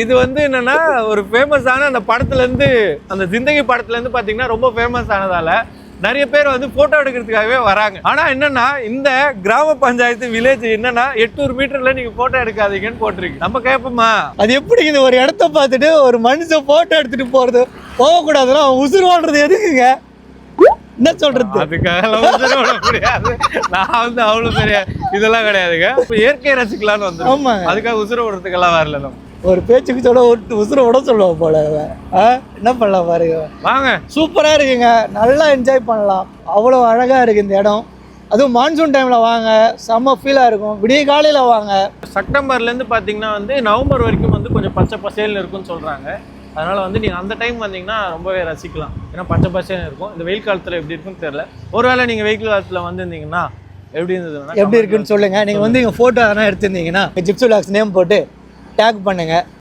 இது வந்து என்னன்னா ஒரு ஃபேமஸான அந்த படத்துல இருந்து அந்த ஜிந்தகி படத்துல இருந்து பாத்தீங்கன்னா ரொம்ப ஃபேமஸ் ஆனதால நிறைய பேர் வந்து போட்டோ எடுக்கிறதுக்காகவே வராங்க. ஆனா என்னன்னா இந்த கிராம பஞ்சாயத்து வில்லேஜ் என்னன்னா எட்நூறு மீட்டர்ல நீங்க போட்டோ எடுக்காதீங்கன்னு போட்டிருக்கு. நம்ம கேட்போமா அது எப்படி இந்த ஒரு இடத்த பார்த்துட்டு ஒரு மனுஷன் போட்டோ எடுத்துட்டு போறது? போகக்கூடாதுன்னா அவன் உசுறு வாழ்றது எதுக்குங்க? என்ன சொல்றது? அதுக்காக முடியாது. நான் வந்து அவ்வளவு பெரிய இதெல்லாம் கிடையாதுங்க. இப்ப இயற்கையை ரசிக்கலாம்னு வந்து அதுக்காக உசுர விடுறதுக்கெல்லாம் வரல நம்ம. ஒரு பேச்சுக்கு சொல்ல ஒரு உசுரை விட சொல்லுவோம் போல என்ன பண்ணலாம் பாருங்க வாங்க. சூப்பராக இருக்குங்க. நல்லா என்ஜாய் பண்ணலாம். அவ்வளோ அழகாக இருக்குது இந்த இடம். அதுவும் மான்சூன் டைமில் வாங்க. செம்ம ஃபீலாக இருக்கும். விடிய காலையில் வாங்க. செப்டம்பர்ல இருந்து பாத்தீங்கன்னா வந்து நவம்பர் வரைக்கும் வந்து கொஞ்சம் பச்சை பசேல்னு இருக்கும்னு சொல்றாங்க. அதனால வந்து நீங்க அந்த டைம் வந்தீங்கன்னா ரொம்பவே ரசிக்கலாம். ஏன்னா பச்சை பசேல்னு இருக்கும். இந்த வெயில் காலத்துல எப்படி இருக்குன்னு தெரியல. ஒருவேளை நீங்க வெயில் காலத்துல வந்திருந்தீங்கன்னா எப்படி இருந்ததுன்னா எப்படி இருக்குன்னு சொல்லுங்கள் நீங்கள் வந்து எங்கள் ஃபோட்டோ எதனா எடுத்திருந்தீங்கன்னா ஜிப்ஸ் விலாக்ஸ் நேம் போட்டு டேக் பண்ணுங்கள்